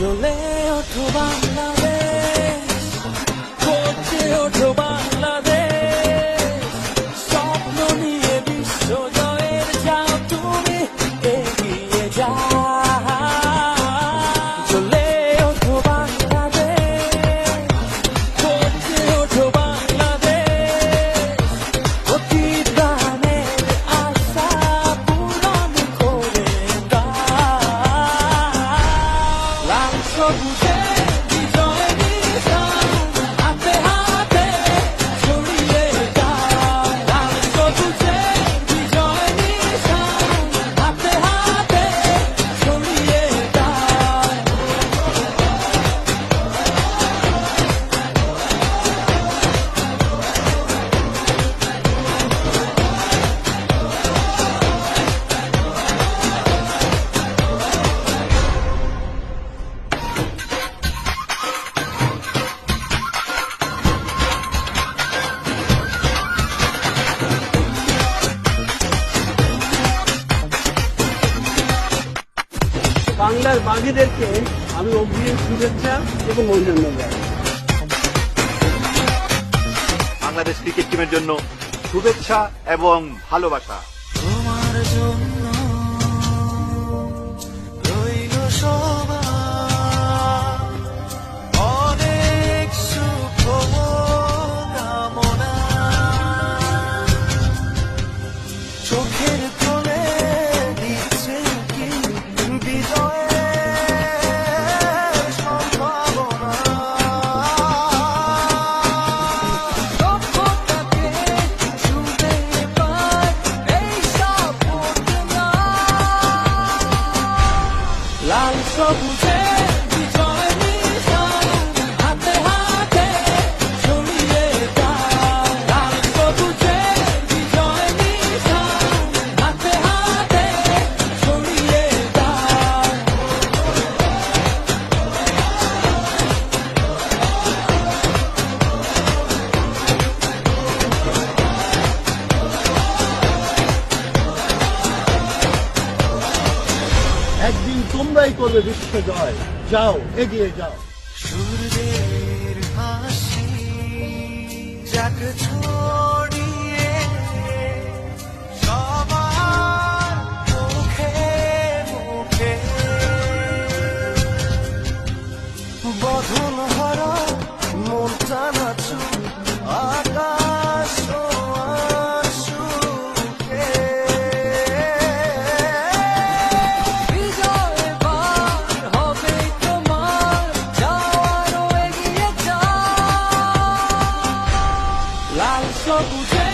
চলে ওঠো বাংলাদেশ করছে ওঠো 说不说？বাংলার বাঘেদেরকে আমি অগ্রিম শুভেচ্ছা এবং অভিনন্দন জানাই। বাংলাদেশ ক্রিকেট টিমের জন্য শুভেচ্ছা এবং ভালোবাসা। 我不再 একদিন তোমরাই করবে বিশ্ব জয়। যাও এগিয়ে যাও। সূর্যের হাসি 他说不醉